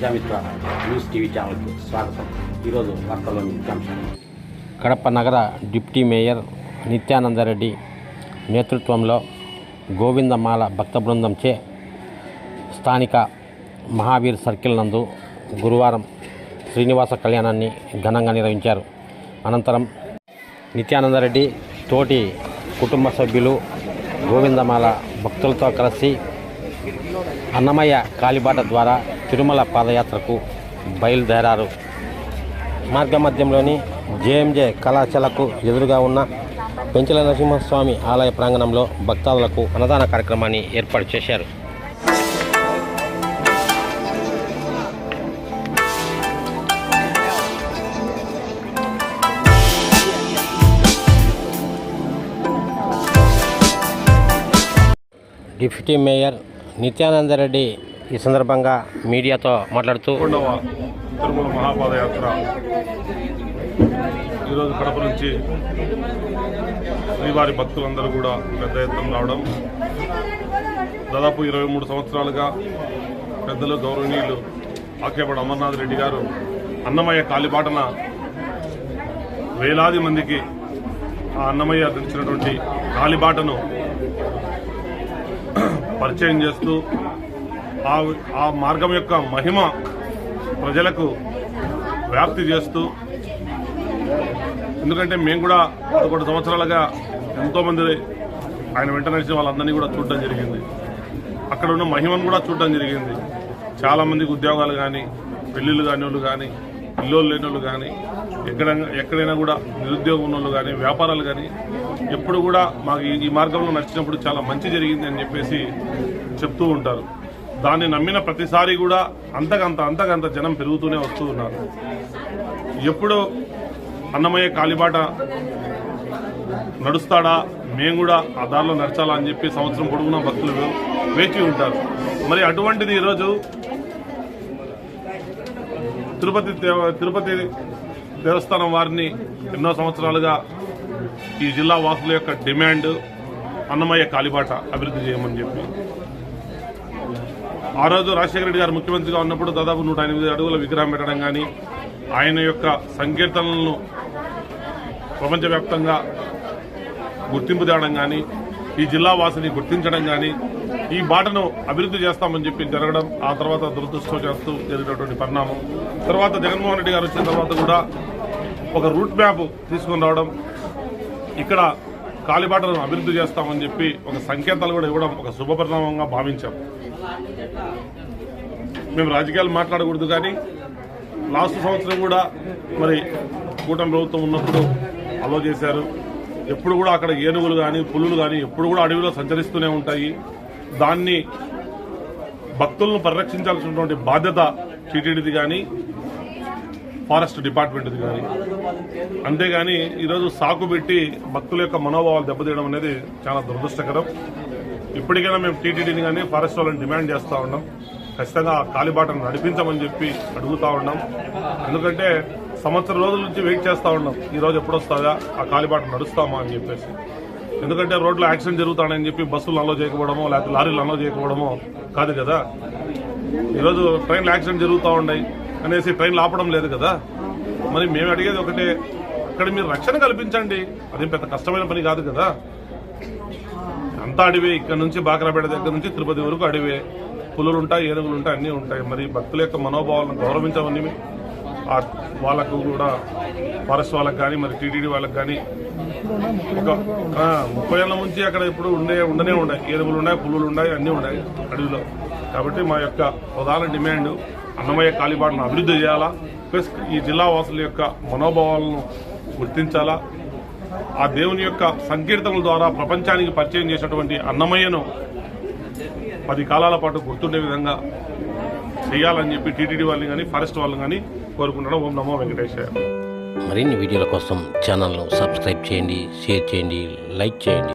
Prajamitra news TV ఛానల్కి స్వాగతం. ఈరోజు వార్తల్లోని ముఖ్యాంశాలు కడప నగర డిప్యూటీ మేయర్ నిత్యానందరెడ్డి నేతృత్వంలో గోవిందమాల భక్త బృందంచే స్థానిక మహావీర్ సర్కిల్ నందు గురువారం శ్రీనివాస కళ్యాణాన్ని ఘనంగా నిర్వహించారు. అనంతరం నిత్యానందరెడ్డి తోటి కుటుంబ సభ్యులు గోవిందమాల భక్తులతో కలిసి అన్నమయ్య కాలిబాట ద్వారా తిరుమల పాదయాత్రకు బయలుదేరారు. మార్గమధ్యంలోని జేఎంజే కళాశాలకు ఎదురుగా ఉన్న పెంచల నరసింహస్వామి ఆలయ ప్రాంగణంలో భక్తాదులకు అన్నదాన కార్యక్రమాన్ని ఏర్పాటు చేశారు. డిప్యూటీ మేయర్ నిత్యానందరెడ్డి ఈ సందర్భంగా మీడియాతో మాట్లాడుతూ తిరుమల మహాపాదయాత్ర. ఈరోజు కడప నుంచి శ్రీవారి భక్తులందరూ కూడా పెద్ద ఎత్తున రావడం. దాదాపు ఇరవై మూడు సంవత్సరాలుగా పెద్దలు గౌరవనీయులు ఆకేపడి అమర్నాథ్ రెడ్డి గారు అన్నమయ్య కాలిబాటన వేలాది మందికి ఆ అన్నమయ్య తెచ్చినటువంటి కాలిబాటను పరిచయం చేస్తూ ఆ ఆ మార్గం యొక్క మహిమ ప్రజలకు వ్యాప్తి చేస్తూ ఎందుకంటే మేము కూడా పదకొండు సంవత్సరాలుగా ఎంతోమంది ఆయన వెంట నడిచిన వాళ్ళందరినీ కూడా చూడడం జరిగింది. అక్కడ ఉన్న మహిమను కూడా చూడడం జరిగింది. చాలామందికి ఉద్యోగాలు కానీ పెళ్ళిళ్ళు కాని వాళ్ళు కానీ ఇల్లు లేని వాళ్ళు కానీ ఎక్కడ ఎక్కడైనా కూడా నిరుద్యోగం ఉన్న వాళ్ళు కానీ వ్యాపారాలు కానీ ఎప్పుడు కూడా మాకు ఈ- ఈ మార్గంలో నడిచినప్పుడు చాలా మంచి జరిగింది అని చెప్పేసి చెప్తూ ఉంటారు. దాన్ని నమ్మిన ప్రతిసారి కూడా అంతకంత అంతకంత జనం పెరుగుతూనే వస్తూ ఉన్నారు. ఎప్పుడు అన్నమయ్య కాలిబాట నడుస్తాడా? మేము కూడా ఆ దారిలో నడచాలా అని చెప్పి సంవత్సరం పొడుగున భక్తులు వేచి ఉంటారు. మరి అటువంటిది ఈరోజు తిరుపతి దేవ- తిరుపతి దేవస్థానం వారిని ఎన్నో సంవత్సరాలుగా ఈ జిల్లా వాసుల యొక్క డిమాండ్ అన్నమయ్య కాలిబాట అభివృద్ధి చేయమని చెప్పి ఆ రోజు రాజశేఖర రెడ్డి గారు ముఖ్యమంత్రిగా ఉన్నప్పుడు దాదాపు నూట ఎనిమిది అడుగుల విగ్రహం పెట్టడం కానీ ఆయన యొక్క సంకీర్తనలను ప్రపంచవ్యాప్తంగా గుర్తింపు తేవడం కానీ ఈ జిల్లా వాసిని గుర్తించడం కానీ ఈ బాటను అభివృద్ధి చేస్తామని చెప్పి జరగడం ఆ తర్వాత దురదృష్టం చేస్తూ జరిగినటువంటి పరిణామం. తర్వాత జగన్మోహన్ రెడ్డి గారు వచ్చిన తర్వాత కూడా ఒక రూట్ మ్యాప్ తీసుకుని రావడం ఇక్కడ కాలిబాటను అభివృద్ధి చేస్తామని చెప్పి ఒక సంకేతాలు కూడా ఇవ్వడం ఒక శుభపరిణామంగా భావించాం. మేము రాజకీయాలు మాట్లాడకూడదు కానీ లాస్ట్ సంవత్సరం కూడా మరి కూటమి ప్రభుత్వం ఉన్నప్పుడు అలో చేశారు. ఎప్పుడు కూడా అక్కడ ఏనుగులు కానీ పులులు కానీ ఎప్పుడు కూడా అడవిలో సంచరిస్తూనే ఉంటాయి. దాన్ని భక్తులను పరిరక్షించాల్సినటువంటి బాధ్యత టీటీడీది కానీ ఫారెస్ట్ డిపార్ట్మెంట్ది కానీ అంతేగాని ఈరోజు సాకు పెట్టి భక్తుల యొక్క మనోభావాలు దెబ్బతీయడం అనేది చాలా దురదృష్టకరం. ఇప్పటికైనా మేము టీటీడీని కానీ ఫారెస్ట్ వాళ్ళని డిమాండ్ చేస్తూ ఉన్నాం. ఖచ్చితంగా ఆ కాలిబాటను నడిపించమని చెప్పి అడుగుతా ఉన్నాం. ఎందుకంటే సంవత్సరం రోజుల నుంచి వెయిట్ చేస్తూ ఉన్నాం. ఈరోజు ఎప్పుడొస్తుందా? ఆ కాలిబాట నడుస్తామా అని చెప్పేసి. ఎందుకంటే రోడ్లో యాక్సిడెంట్ జరుగుతాడని చెప్పి బస్సులు అలో చేయకపోవడమో లేకపోతే లారీలు అలో చేయకపోవడమో కాదు కదా. ఈరోజు ట్రైన్లు యాక్సిడెంట్ జరుగుతూ ఉన్నాయి. అనేసి ట్రైన్లు ఆపడం లేదు కదా. మరి మేము అడిగేది ఒకటే అక్కడ మీరు రక్షణ కల్పించండి. అది పెద్ద కష్టమైన పని కాదు కదా. అంతా అడివే ఇక్కడ నుంచి బాకరాపేట దగ్గర నుంచి తిరుపతి వరకు అడివే. పులులు ఉంటాయి ఏనుగులు ఉంటాయి అన్నీ ఉంటాయి. మరి భక్తుల యొక్క మనోభావాలను గౌరవించమని వాళ్ళకు కూడా ఫారెస్ట్ వాళ్ళకి కానీ మరి టీటీడీ వాళ్ళకి కానీ ఒక ముప్పై ఏళ్ళ నుంచి అక్కడ ఇప్పుడు ఉండే ఉండనే ఉన్నాయి ఏనుగులు ఉన్నాయి పులులు ఉన్నాయి అన్నీ ఉన్నాయి అడవిలో. కాబట్టి మా యొక్క ప్రధాన డిమాండ్ అన్నమయ్య కాలిబాటను అభివృద్ధి చేయాలా? ప్లస్ ఈ జిల్లా వాసుల యొక్క మనోభావాలను గుర్తించాలా? ఆ దేవుని యొక్క సంకీర్తనల ద్వారా ప్రపంచానికి పరిచయం చేసినటువంటి అన్నమయ్యను పది కాలాల పాటు గుర్తుండే విధంగా చేయాలని చెప్పి టీటీడీ వాళ్ళని కానీ ఫారెస్ట్ వాళ్ళని కానీ కోరుకుంటున్నాం ఓం నమో వెంకటేశ్వర మరిన్ని వీడియోల కోసం ఛానల్ను సబ్స్క్రైబ్ చేయండి షేర్ చేయండి లైక్ చేయండి.